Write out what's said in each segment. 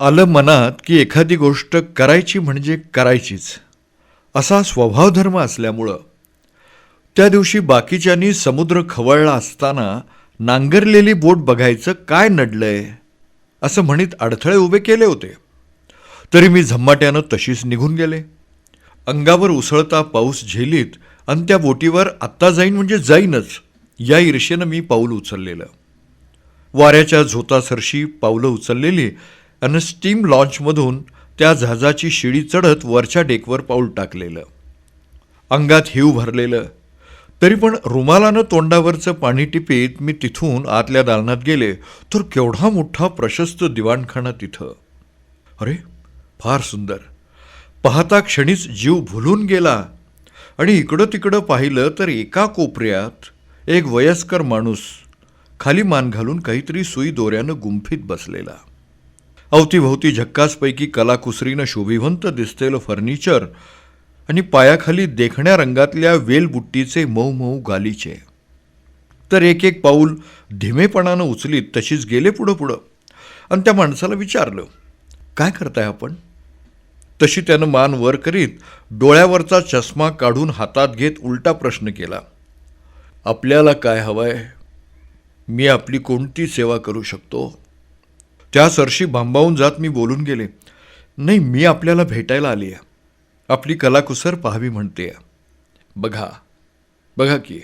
आलं मनात की एखादी गोष्ट करायची म्हणजे करायचीच. असा स्वभावधर्म असल्यामुळं. त्या दिवशी बाकीच्यांनी समुद्र खवळला असताना नांगरलेली बोट बघायचं काय नडलंय? असं म्हणीत अडथळे उभे केले होते. तरी मी झम्माट्यानं तशीच निघून गेले. अंगावर उसळता पाऊस झेलीत आणि त्या बोटीवर आत्ता जाईन म्हणजे जाईनच या ईर्षेनं मी पाऊल उचललेलं. वाऱ्याच्या झोतासरशी पावलं उचललेली आणि स्टीम लॉन्चमधून त्या जहाजाची शिडी चढत वरच्या डेकवर पाऊल टाकलेलं. अंगात हिव भरलेलं. तरी पण रुमालानं तोंडावरचं पाणी टिपीत मी तिथून आतल्या दालनात गेले तर केवढा मोठा प्रशस्त दिवाणखाना तिथं. अरे फार सुंदर. पाहता क्षणीच जीव भुलून गेला. आणि इकडं तिकडं पाहिलं तर एका कोपऱ्यात एक वयस्कर माणूस खाली मान घालून काहीतरी सुई दोऱ्यानं गुंफीत बसलेला. अवतीभोवती झक्कासपैकी कलाकुसरीनं शोभिवंत दिसतेलं फर्निचर आणि पायाखाली देखण्या रंगातल्या वेलबुट्टीचे मऊ मऊ गालीचे. तर एक एक पाऊल धीमेपणानं उचलीत तशीच गेले पुढं पुढं. आणि त्या माणसाला विचारलं काय करताय आपण? तशी त्यानं मान वर करीत डोळ्यावरचा चष्मा काढून हातात घेत उलटा प्रश्न केला आपल्याला काय हवं आहे मी आपली कोणती सेवा करू शकतो? त्या सरशी भांबावून जात मी बोलून गेले नाही मी आपल्याला भेटायला आली आहे आपली कलाकुसर पाहावी म्हणते. बघा बघा की.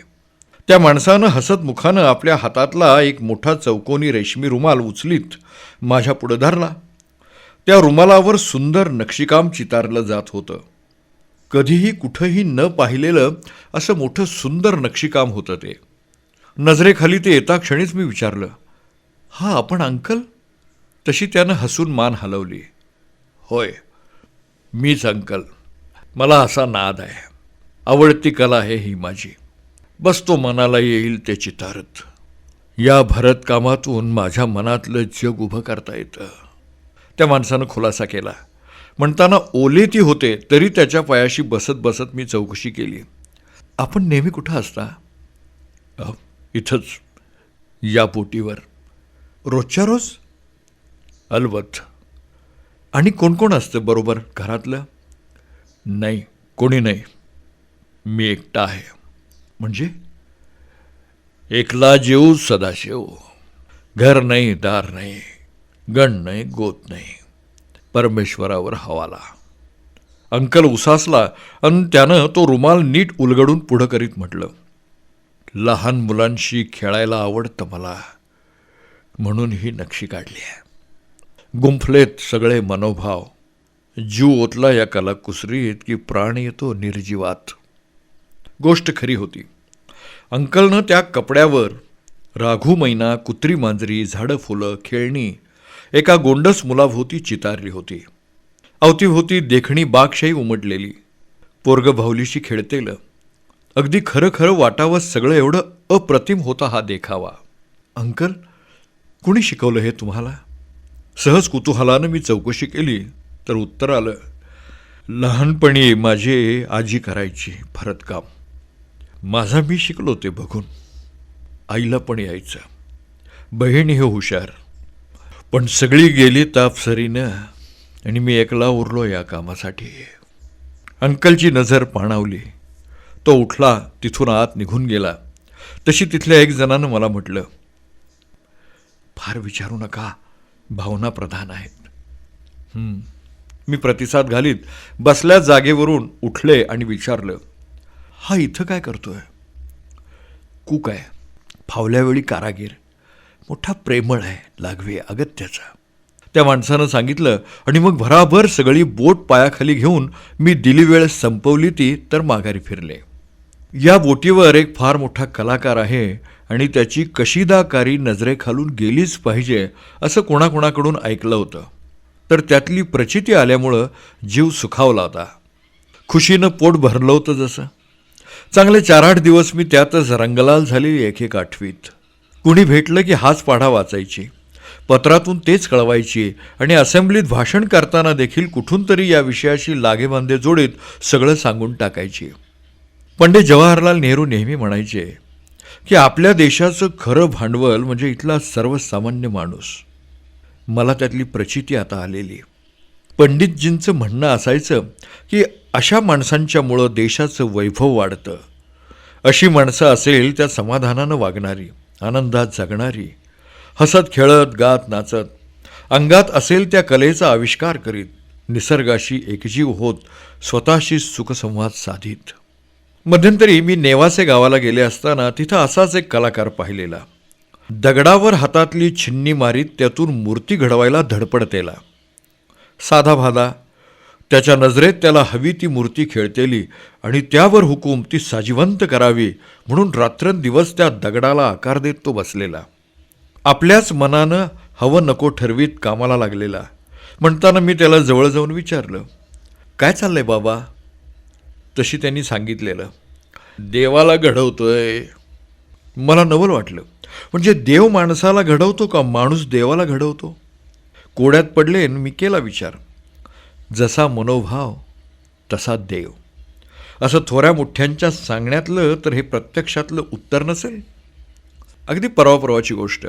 त्या माणसानं हसत मुखानं आपल्या हातातला एक मोठा चौकोनी रेशमी रुमाल उचलीत माझ्या पुढं धरला. त्या रुमालावर सुंदर नक्षीकाम चितारलं जात होतं. कधीही कुठंही न पाहिलेलं असं मोठं सुंदर नक्षीकाम होतं ते. नजरेखाली ते येता क्षणीच मी विचारलं हा आपण अंकल? तशी त्यानं हसून मान हलवली. होय मीच अंकल. मला असा नाद आहे. आवडती कला आहे ही माझी. बस तो मनाला येईल ते चितारत. या भरतकामातून माझ्या मनातलं जग उभं करता येतं. त्या माणसानं खुलासा केला. म्हणताना ओले ती होते तरी त्याच्या पायाशी बसत बसत मी चौकशी केली. आपण नेहमी कुठं असता? इथंच या पोटीवर. रोजच्या रोज? अलबत. आणि कोण कोण असतं बरोबर घरातलं? नाही कोणी नाही. मी एकटा आहे. म्हणजे? एकला जीव सदाशिव. घर नाही दार नाही. गण नाही गोत नाही. परमेश्वरावर हवाला. अंकल उसासला आणि त्यानं तो रुमाल नीट उलगडून पुढं करीत म्हटलं लहान मुलांशी खेळायला आवडतं मला. म्हणून ही नक्षी काढली आहे. गुंफलेत सगळे मनोभाव. जीव ओतला या कलाकुसरीत की प्राण येतो निर्जीवात. गोष्ट खरी होती. अंकलनं त्या कपड्यावर राघू मैना कुत्री मांजरी झाडं फुलं खेळणी एका गोंडस मुलाभोवती चितारली होती. अवतीभोवती देखणी बागशाही उमटलेली. पोरग भाऊलीशी खेळतेलं. अगदी खरं खरं वाटावं सगळं एवढं अप्रतिम होता हा देखावा. अंकल कुणी शिकवलं हे तुम्हाला? सहज कुतूहलानं मी चौकशी केली तर उत्तर आलं लहानपणी माझी आजी करायची भरतकाम. माझा मी शिकलो ते बघून. आईला पण यायचं. बहीण हे हुशार. पण सगळी गेली तापसरीनं आणि मी एकला उरलो या कामासाठी. अंकलची नजर पाणावली. तो उठला तिथून आत निघून गेला. तशी तिथल्या एक जणानं मला म्हटलं फार विचारू नका. भावना प्रधान आहेत. मी प्रतिसाद घालीत बसल्या जागेवरून उठले आणि विचारलं हा इथं काय करतोय? कूक आहे. फावल्यावेळी कारागीर. मोठा प्रेमळ आहे लागवे अगत्याचा. त्या माणसानं सांगितलं आणि मग भराभर सगळी बोट पायाखाली घेऊन मी दिली वेळ संपवली ती तर माघारी फिरले. या बोटीवर एक फार मोठा कलाकार आहे आणि त्याची कशीदाकारी नजरेखालून गेलीच पाहिजे असं कोणाकोणाकडून ऐकलं होतं. तर त्यातली प्रचिती आल्यामुळं जीव सुखावला होता. खुशीनं पोट भरलं होतं जसं. चांगले चार आठ दिवस मी त्यातच रंगलाल झालेली एक एक आठवीत. कुणी भेटलं की हाच पाढा वाचायची. पत्रातून तेच कळवायची आणि असेंब्लीत भाषण करताना देखील कुठून तरी या विषयाशी लागेबांधे जोडीत सगळं सांगून टाकायची. पंडित जवाहरलाल नेहरू नेहमी म्हणायचे की आपल्या देशाचं खरं भांडवल म्हणजे इथला सर्वसामान्य माणूस. मला त्यातली प्रचिती आता आलेली. पंडितजींचं म्हणणं असायचं की अशा माणसांच्यामुळं देशाचं वैभव वाढतं. अशी माणसं असेल त्या समाधानानं वागणारी आनंदात जगणारी. हसत खेळत गात नाचत. अंगात असेल त्या कलेचा आविष्कार करीत निसर्गाशी एकजीव होत स्वतःशी सुखसंवाद साधित. मध्यंतरी मी नेवासे गावाला गेले असताना तिथं असाच एक कलाकार पाहिलेला. दगडावर हातातली छिन्नी मारीत त्यातून मूर्ती घडवायला धडपडतेला. साधा भादा त्याच्या नजरेत त्याला हवी ती मूर्ती खेळतेली आणि त्यावर हुकूम ती साजिवंत करावी म्हणून रात्रंदिवस त्या दगडाला आकार देत तो बसलेला. आपल्याच मनानं हवं नको ठरवीत कामाला लागलेला. म्हणताना मी त्याला जवळ जाऊन विचारलं काय चाललंय बाबा? तशी त्यांनी सांगितलेलं. देवाला घडवतो आहे मला नवल वाटलं. म्हणजे देव माणसाला घडवतो का? माणूस देवाला घडवतो? कोड्यात पडले मी केला विचार. जसा मनोभाव तसा देव. असं थोड्या मोठ्यांच्या सांगण्यातलं तर हे प्रत्यक्षातलं उत्तर नसेल? अगदी परवा परवाची गोष्ट.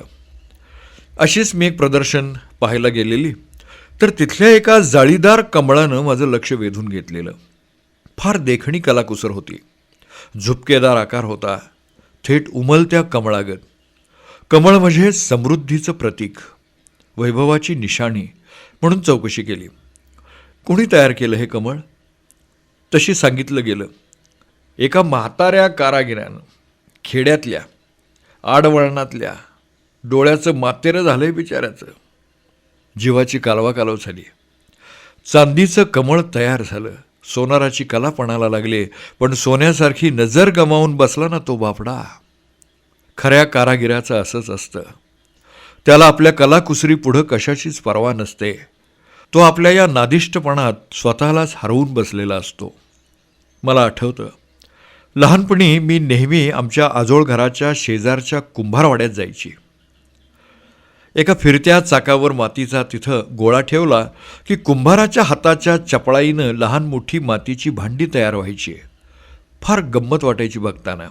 अशीच मी एक प्रदर्शन पाहायला गेलेली. तर तिथल्या एका जाळीदार कमळानं माझं लक्ष वेधून घेतलेलं. फार देखणी कलाकुसर होती. झुपकेदार आकार होता. थेट उमलत्या कमळागत. कमळ म्हणजे समृद्धीचं प्रतीक. वैभवाची निशाणी म्हणून चौकशी केली. कोणी तयार केलं हे कमळ? तशी सांगितलं गेलं. एका म्हाताऱ्या कारागिरानं. खेड्यातल्या आडवळणातल्या. डोळ्याचं मातेरं झालंय बिचाऱ्याचं. जीवाची कालवा कालव झाली. चांदीचं कमळ तयार झालं. सोनाराची कला पणाला लागले. पण सोन्यासारखी नजर गमावून बसला ना तो बापडा. खऱ्या कारागिराचं असंच असतं. त्याला आपल्या कलाकुसरी पुढं कशाचीच पर्वा नसते. तो आपल्या या नादिष्टपणात स्वतःलाच हरवून बसलेला असतो. मला आठवतं. लहानपणी मी नेहमी आमच्या आजोळ घराच्या शेजारच्या कुंभारवाड्यात जायची. एका फिरत्या चाकावर मातीचा तिथं गोळा ठेवला की कुंभाराच्या हाताच्या चपळाईनं लहान मोठी मातीची भांडी तयार व्हायची. फार गंमत वाटायची बघताना.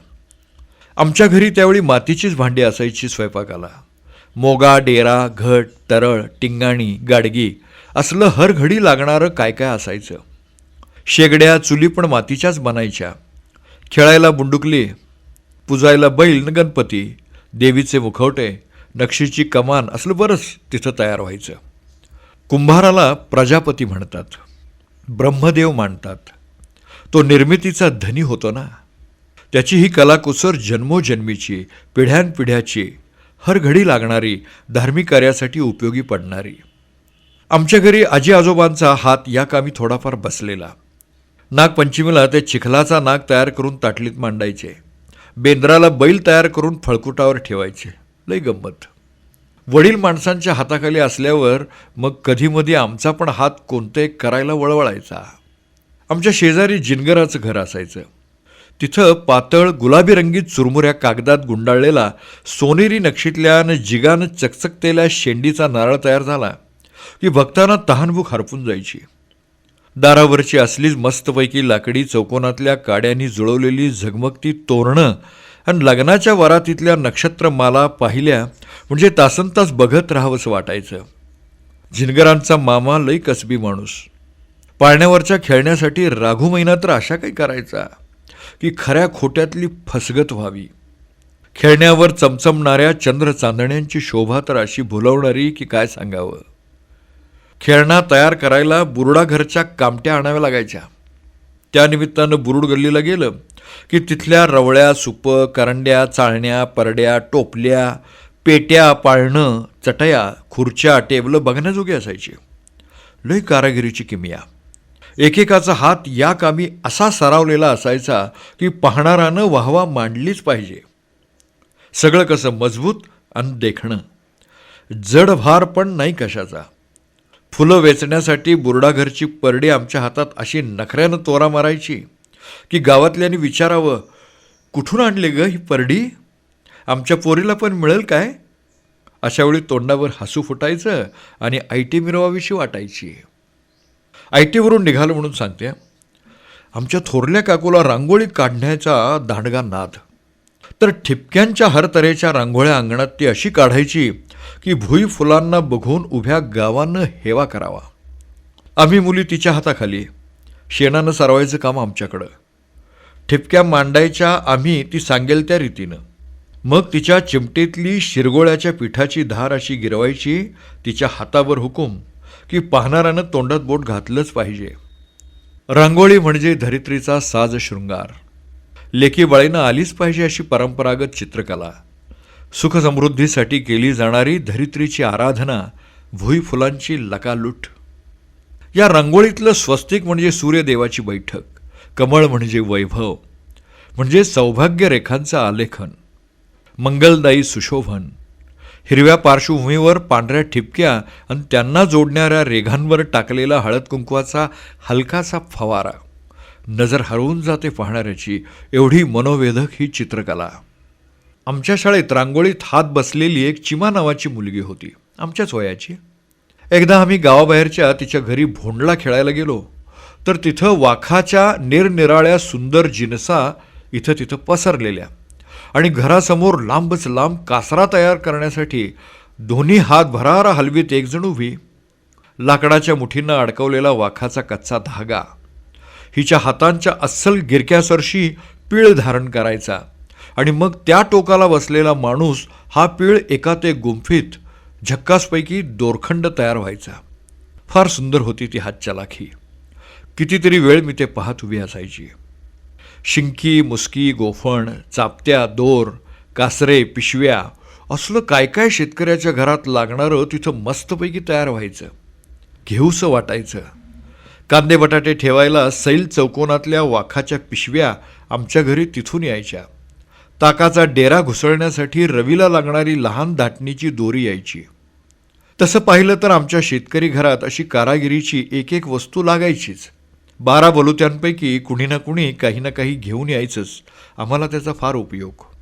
आमच्या घरी त्यावेळी मातीचीच भांडी असायची स्वयंपाकाला. मोगा डेरा घट तरळ टिंगाणी गाडगी असलं हर घडी लागणारं काय काय असायचं. शेगड्या चुली पण मातीच्याच बनायच्या. खेळायला बुंडुकली पुजायला बैल न गणपती देवीचे मुखवटे नक्षीची कमान असलं बरंच तिथं तयार व्हायचं. कुंभाराला प्रजापती म्हणतात. ब्रह्मदेव मानतात. तो निर्मितीचा धनी होतो ना. त्याची ही कलाकुसर जन्मोजन्मीची पिढ्यानपिढ्याची हर घडी लागणारी धार्मिक कार्यासाठी उपयोगी पडणारी. आमच्या घरी आजी आजोबांचा हात या कामी थोडाफार बसलेला. नागपंचमीला ते चिखलाचा नाग तयार करून ताटलीत मांडायचे. बेंद्राला बैल तयार करून फळकुटावर ठेवायचे. लई गंमत. वडील माणसांच्या हाताखाली असल्यावर मग कधीमधी आमचा पण हात कोणते करायला वळवळायचा. आमच्या शेजारी जिनगराचं घर असायचं. तिथं पातळ गुलाबी रंगीत चुरमुऱ्या कागदात गुंडाळलेला सोनेरी नक्षीतल्यानं जिगानं चकचकतेल्या शेंडीचा नारळ तयार झाला की भक्तांना तहानभूक हरपून जायची. दारावरची असलीच मस्तपैकी लाकडी चौकोनातल्या काड्यांनी जुळवलेली झगमगती तोरणं आणि लग्नाच्या वरातीतल्या नक्षत्रमाला पाहिल्या म्हणजे तासनतास बघत राहावंसं वाटायचं. जिनगरांचा मामा लई कसबी माणूस. पाळण्यावरच्या खेळण्यासाठी राघू महिना तर अशा काही करायचा की खऱ्या खोट्यातली फसगत व्हावी. खेळण्यावर चमचमणाऱ्या चंद्र चांदण्यांची शोभा तर अशी भुलवणारी की काय सांगावं? खेळणा तयार करायला बुरडाघरच्या कामट्या आणाव्या लागायच्या. त्यानिमित्तानं बुरुड गल्लीला गेलं की तिथल्या रवळ्या सुपं करंड्या चाळण्या परड्या टोपल्या पेट्या पाळणं चटया खुर्च्या टेबलं बघण्याजोगी असायची. लय कारागिरीची किमिया. एकेकाचा हात या कामी असा सरावलेला असायचा की पाहणारानं वाहवा मांडलीच पाहिजे. सगळं कसं मजबूत आणि देखणं. जडभार पण नाही कशाचा. फुलं वेचण्यासाठी बुरडाघरची परडी आमच्या हातात अशी नखऱ्यानं तोरा मारायची. की गावातल्यानी विचारावं कुठून आणले ग ही परडी? आमच्या पोरीला पण मिळेल काय? अशावेळी तोंडावर हसू फुटायचं आणि आय टी मिरवाविषयी वाटायची. आय टीवरून निघालं म्हणून सांगते आमच्या थोरल्या काकूला रांगोळी काढण्याचा दांडगा नाद. तर ठिपक्यांच्या हरतऱ्हेच्या रांगोळ्या अंगणात ती अशी काढायची की भुई फुलांना बघून उभ्या गावानं हेवा करावा. आम्ही मुली तिच्या हाताखाली शेणानं सारवायचं काम आमच्याकडं. ठिपक्या मांडायच्या आम्ही ती सांगेल त्या रीतीनं. मग तिच्या चिमटीतली शिरगोळ्याच्या पिठाची धार अशी गिरवायची तिच्या हातावर हुकूम की पाहणाऱ्यानं तोंडात बोट घातलंच पाहिजे. रांगोळी म्हणजे धरित्रीचा साज शृंगार लेकी बाळीनं आलीच पाहिजे अशी परंपरागत चित्रकला. सुखसमृद्धीसाठी केली जाणारी धरित्रीची आराधना भुई फुलांची लकालूट. या रांगोळीतलं स्वस्तिक म्हणजे सूर्यदेवाची बैठक कमळ म्हणजे वैभव म्हणजे सौभाग्य रेखांचं आलेखन मंगलदायी सुशोभन. हिरव्या पार्श्वभूमीवर पांढऱ्या ठिपक्या आणि त्यांना जोडणाऱ्या रेघांवर टाकलेला हळद कुंकवाचा हलकासा फवारा. नजर हरवून जाते पाहणाऱ्याची. एवढी मनोवेधक ही चित्रकला. आमच्या शाळेत रांगोळीत हात बसलेली एक चिमा नावाची मुलगी होती. आमच्याच वयाची. एकदा आम्ही गावाबाहेरच्या तिच्या घरी भोंडला खेळायला गेलो. तर तिथं वाखाच्या निरनिराळ्या सुंदर जिनसा इथं तिथं पसरलेल्या. आणि घरासमोर लांबच लांब कासरा तयार करण्यासाठी दोन्ही हात भरारा हलवीत एकजण उभी. लाकडाच्या मुठींना अडकवलेला वाखाचा कच्चा धागा. हिच्या हातांच्या अस्सल गिरक्यासरशी पीळ धारण करायचा. आणि मग त्या टोकाला बसलेला माणूस हा पीळ एका ते गुंफीत झक्कासपैकी दोरखंड तयार व्हायचा. फार सुंदर होती ती हातचलाखी कितीतरी वेळ मी ते पाहत उभी असायची. शिंकी मुसकी गोफण चापत्या दोर कासरे पिशव्या असलं काय काय शेतकऱ्याच्या घरात लागणारं तिथं मस्तपैकी तयार व्हायचं. घेऊसं वाटायचं. कांदे बटाटे ठेवायला सैल चौकोनातल्या वाखाच्या पिशव्या आमच्या घरी तिथून यायच्या. ताकाचा डेरा घुसळण्यासाठी रवीला लागणारी लहान दाटणीची दोरी यायची. तसं पाहिलं तर आमच्या शेतकरी घरात अशी कारागिरीची एक एक वस्तू लागायचीच. बारा बलुत्यांपैकी कुणी ना कुणी काही ना काही घेऊन यायचंच. आम्हाला त्याचा फार उपयोग.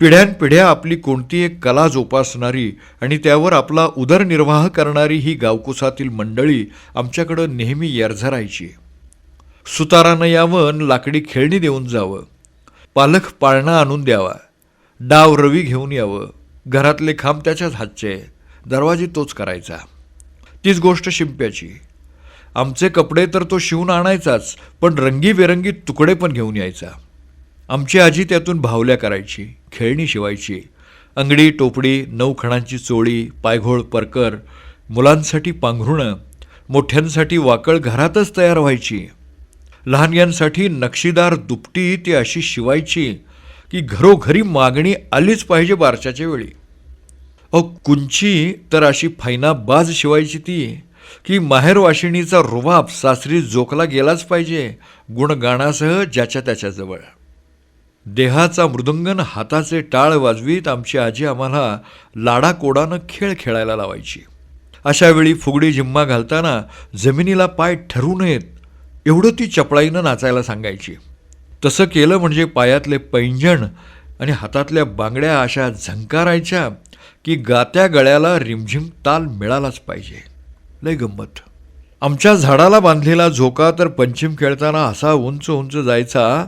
पिढ्यानपिढ्या आपली कोणती एक कला जोपासणारी आणि त्यावर आपला उदरनिर्वाह करणारी ही गावकुसातील मंडळी आमच्याकडं नेहमी येरझरायची सुतारानं यावं लाकडी खेळणी देऊन जावं. पालख पाळणा आणून द्यावा. डाव रवी घेऊन यावं. घरातले खांब त्याच्याच हातचे. दरवाजे तोच करायचा. तीच गोष्ट शिंप्याची. आमचे कपडे तर तो शिवून आणायचाच पण रंगीबेरंगी तुकडे पण घेऊन यायचा. आमची आजी त्यातून भावल्या करायची खेळणी शिवायची. अंगडी टोपडी नऊ खणांची चोळी पायघोळ परकर मुलांसाठी पांघरुणं मोठ्यांसाठी वाकळ घरातच तयार व्हायची. लहानग्यांसाठी नक्षीदार दुपटी ती अशी शिवायची की घरोघरी मागणी आलीच पाहिजे बारशाच्या वेळी. अहो कुंची तर अशी फैना बाज शिवायची ती की माहेरवाशिणीचा रुबाब सासरी जोकला गेलाच पाहिजे गुणगाणासह ज्याच्या त्याच्याजवळ देहाचा मृदंगन हाताचे टाळ वाजवीत आमची आजी आम्हाला लाडाकोडानं खेळ खेळायला लावायची. अशावेळी फुगडी जिम्मा घालताना जमिनीला पाय ठरू नयेत एवढं ती चपळाईनं नाचायला सांगायची. तसं केलं म्हणजे पायातले पैंजण आणि हातातल्या बांगड्या अशा झंकारायच्या की गात्या गळ्याला रिमझिम ताल मिळालाच पाहिजे. लय गंमत. आमच्या झाडाला बांधलेला झोका तर पंचिम खेळताना असा उंच उंच जायचा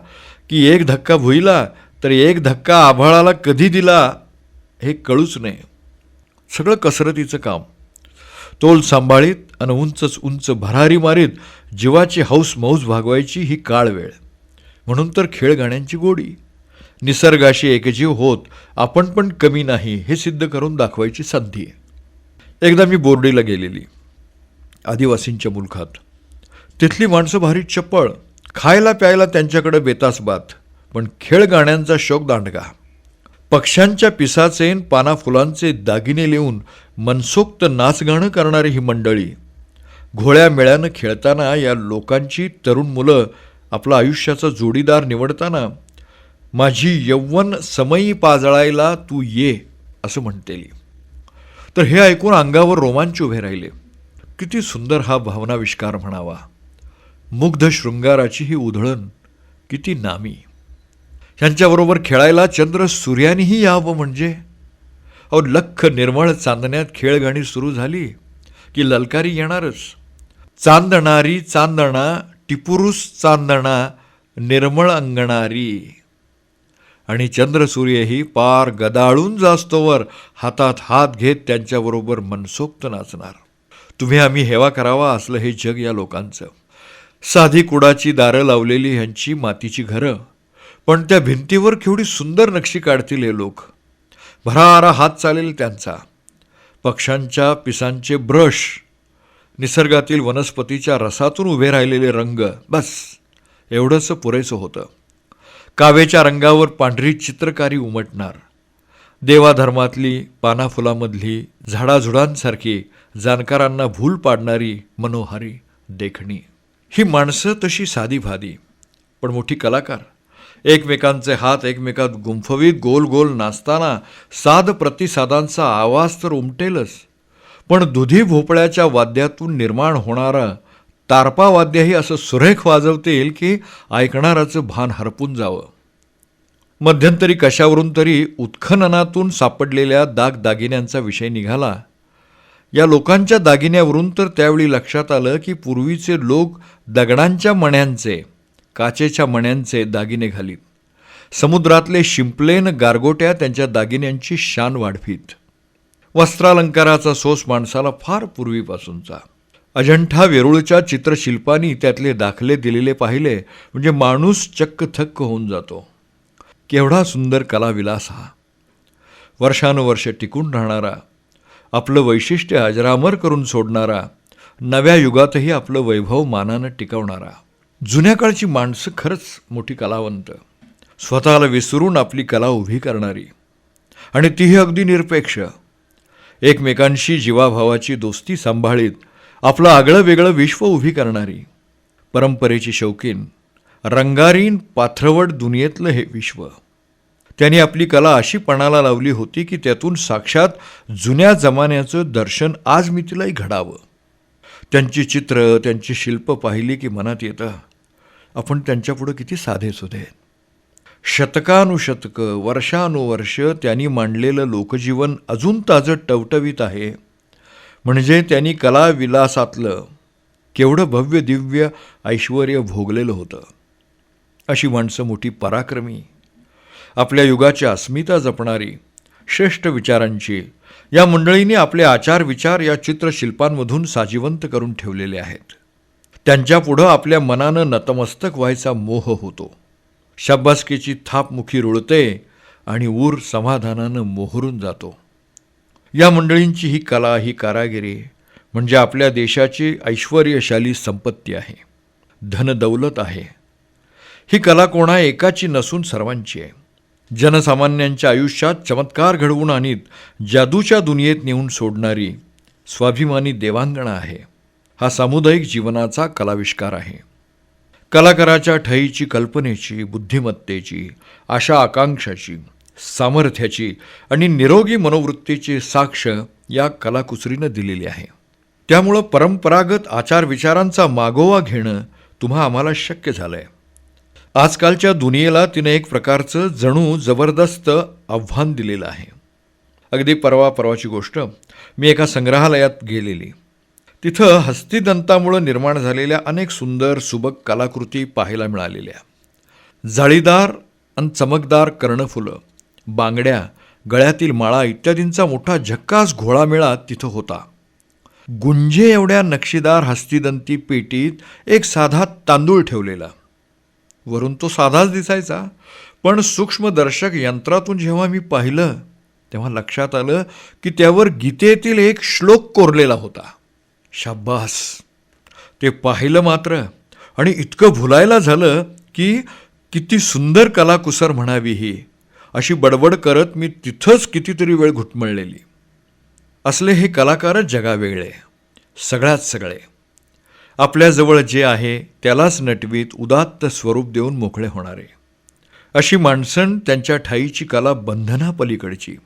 की एक धक्का भुईला तर एक धक्का आभाळाला कधी दिला हे कळूच नाही. सगळं कसरतीचं काम. तोल सांभाळीत आणि उंचच उंच भरारी मारीत जीवाची हौस मौज भागवायची ही काळ वेळ. म्हणून तर खेळ गाण्यांची गोडी. निसर्गाशी एकजीव होत आपण पण कमी नाही हे सिद्ध करून दाखवायची संधी एकदा मी बोर्डीला गेलेली आदिवासींच्या मुलखात. तिथली माणसं भारी चप्पळ खायला प्यायला त्यांच्याकडे बेतासबात पण खेळ गाण्यांचा शोक दांडगा. पक्ष्यांच्या पिसाचे पाना फुलांचे दागिने लिहून मनसोक्त नाचगाणं करणारी ही मंडळी. घोळ्या मेळ्यानं खेळताना या लोकांची तरुण मुलं आपला आयुष्याचा जोडीदार निवडताना माझी यौवन समयी पाजळायला तू ये असं म्हणतेली. तर हे ऐकून अंगावर रोमांच उभे राहिले. किती सुंदर हा भावनाविष्कार म्हणावा. मुग्ध शृंगाराची ही उधळण किती नामी. ह्यांच्याबरोबर खेळायला चंद्र सूर्यानेही यावं म्हणजे? अहो लख निर्मळ चांदण्यात खेळगाणी सुरू झाली की ललकारी येणारच. चांदणारी चांदणा टिपुरुस चांदणा निर्मळ अंगणारी. आणि चंद्रसूर्यही पार गदाळून जास्तोवर हातात हात घेत त्यांच्याबरोबर मनसोक्त नाचणार. तुम्ही आम्ही हेवा करावा असलं हे जग या लोकांचं. साधी कुडाची दारं लावलेली ह्यांची मातीची घरं. पण त्या भिंतीवर केवढी सुंदर नक्षी काढतील हे लोक. भरारा हात चालेल त्यांचा. पक्ष्यांच्या पिसांचे ब्रश. निसर्गातील वनस्पतीच्या रसातून उभे राहिलेले रंग. बस. एवढंसं पुरेसं होतं. कावेच्या रंगावर पांढरी चित्रकारी उमटणार. देवाधर्मातली पानाफुलामधली झाडाझुडांसारखी जाणकारांना भूल पाडणारी मनोहारी देखणी. ही माणसं तशी साधी भादी पण मोठी कलाकार. एकमेकांचे हात एकमेकात गुंफवीत गोल गोल नाचताना साध प्रतिसादांचा आवाज तर उमटेलच. पण दुधी भोपळ्याच्या वाद्यातून निर्माण होणारं तारपा वाद्यही असं सुरेख वाजवतील की ऐकणाराचं भान हरपून जावं. मध्यंतरी कशावरून तरी उत्खननातून सापडलेल्या दागदागिन्यांचा विषय निघाला. या लोकांच्या दागिन्यावरून तर त्यावेळी लक्षात आलं की पूर्वीचे लोक दगडांच्या मण्यांचे काचेच्या मण्यांचे दागिने घालीत. समुद्रातले शिंपलेन गारगोट्या त्यांच्या दागिन्यांची शान वाढवीत. वस्त्रालंकाराचा सोस माणसाला फार पूर्वीपासूनचा. अजंठा वेरूळच्या चित्रशिल्पांनी त्यातले दाखले दिलेले पाहिले म्हणजे माणूस चक्क थक्क होऊन जातो. केवढा सुंदर कलाविलास हा. वर्षानुवर्ष टिकून राहणारा आपलं वैशिष्ट्य अजरामर करून सोडणारा नव्या युगातही आपलं वैभव मानानं टिकवणारा. जुन्या काळची माणसं खरंच मोठी कलावंत. स्वतःला विसरून आपली कला उभी करणारी. आणि तीही अगदी निरपेक्ष. एकमेकांशी जीवाभावाची दोस्ती सांभाळीत आपलं आगळं वेगळं विश्व उभी करणारी. परंपरेची शौकीन रंगारीन पाथरवड दुनियेतलं हे विश्व. त्यांनी आपली कला अशी पणाला लावली होती की त्यातून साक्षात जुन्या जमान्याचं दर्शन आज मी तिलाही घडावं. त्यांची चित्र त्यांची शिल्प पाहिली की मनात येतं आपण त्यांच्यापुढं किती साधे सुधे. शतकानुशतकं वर्षानुवर्ष त्यांनी मांडलेलं लोकजीवन अजून ताजं टवटवीत आहे. म्हणजे त्यांनी कलाविलासातलं केवढं भव्य दिव्य ऐश्वर भोगलेलं होतं. अशी माणसं मोठी पराक्रमी आपल्या युगाची अस्मिता जपणारी श्रेष्ठ विचारांची. या मंडळीने आपले आचार विचार या चित्रशिल्पांमधून साजिवंत करून ठेवलेले आहेत. त्यांच्यापुढं आपल्या मनानं नतमस्तक व्हायचा मोह होतो. शाब्बासकीची थापमुखी रुळते आणि ऊर समाधानानं मोहरून जातो. या मंडळींची ही कला ही कारागिरी म्हणजे आपल्या देशाची ऐश्वर्यशाली संपत्ती आहे. धनदौलत आहे. ही कला कोणा एकाची नसून सर्वांची आहे. जनसामान्यांच्या आयुष्यात चमत्कार घडवून आणीत जादूच्या दुनियेत नेऊन सोडणारी स्वाभिमानी देवांगणा आहे. हा सामुदायिक जीवनाचा कलाविष्कार आहे. कलाकाराच्या ठईची कल्पनेची बुद्धिमत्तेची आशा आकांक्षाची सामर्थ्याची आणि निरोगी मनोवृत्तीची साक्ष या कलाकुसरीनं दिलेली आहे. त्यामुळं परंपरागत आचार विचारांचा मागोवा घेणं तुम्हा आम्हाला शक्य झालं आहे आजकालच्या दुनियेला तिने एक प्रकारचं जणू जबरदस्त आव्हान दिलेलं आहे. अगदी परवा परवाची गोष्ट मी एका संग्रहालयात गेलेली. तिथं हस्तिदंतामुळं निर्माण झालेल्या अनेक सुंदर सुबक कलाकृती पाहायला मिळालेल्या. जाळीदार आणि चमकदार कर्णफुलं बांगड्या गळ्यातील माळा इत्यादींचा मोठा झक्कास घोळामेळा तिथं होता. गुंजे एवढ्या नक्षीदार हस्तिदंती पेटीत एक साधा तांदूळ ठेवलेला. वरून तो साधाच दिसायचा. पण सूक्ष्मदर्शक यंत्रातून जेव्हा मी पाहिलं तेव्हा लक्षात आलं की त्यावर गीतेतील एक श्लोक कोरलेला होता. शाब्बास! ते पाहिलं मात्र आणि इतकं भुलायला झालं की किती सुंदर कलाकुसर म्हणावी ही. अशी बडबड करत मी तिथंच कितीतरी वेळ घुटमळलेली. असले हे कलाकारच जगावेगळे. सगळ्यात सगळे. आपल्याजवळ जे आहे त्यालाच नटवीत उदात्त स्वरूप देऊन मोकळे होणारे. अशी माणसं त्यांच्या ठाईची कला बंधनापलीकडची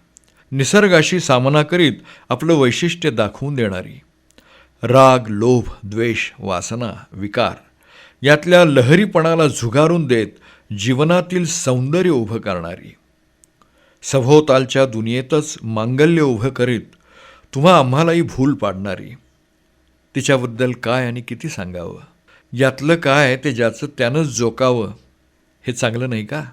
निसर्गाशी सामना करीत आपलं वैशिष्ट्य दाखवून देणारी. राग लोभ द्वेष वासना विकार यातल्या लहरीपणाला झुगारून देत जीवनातील सौंदर्य उभं करणारी. सभोवतालच्या दुनियेतच मांगल्य उभं करीत तुम्हा आम्हालाही भूल पाडणारी. तिच्याबद्दल काय आणि किती सांगावं? यातलं काय ते ज्याचं त्यानंच जोकावं हे चांगलं नाही का?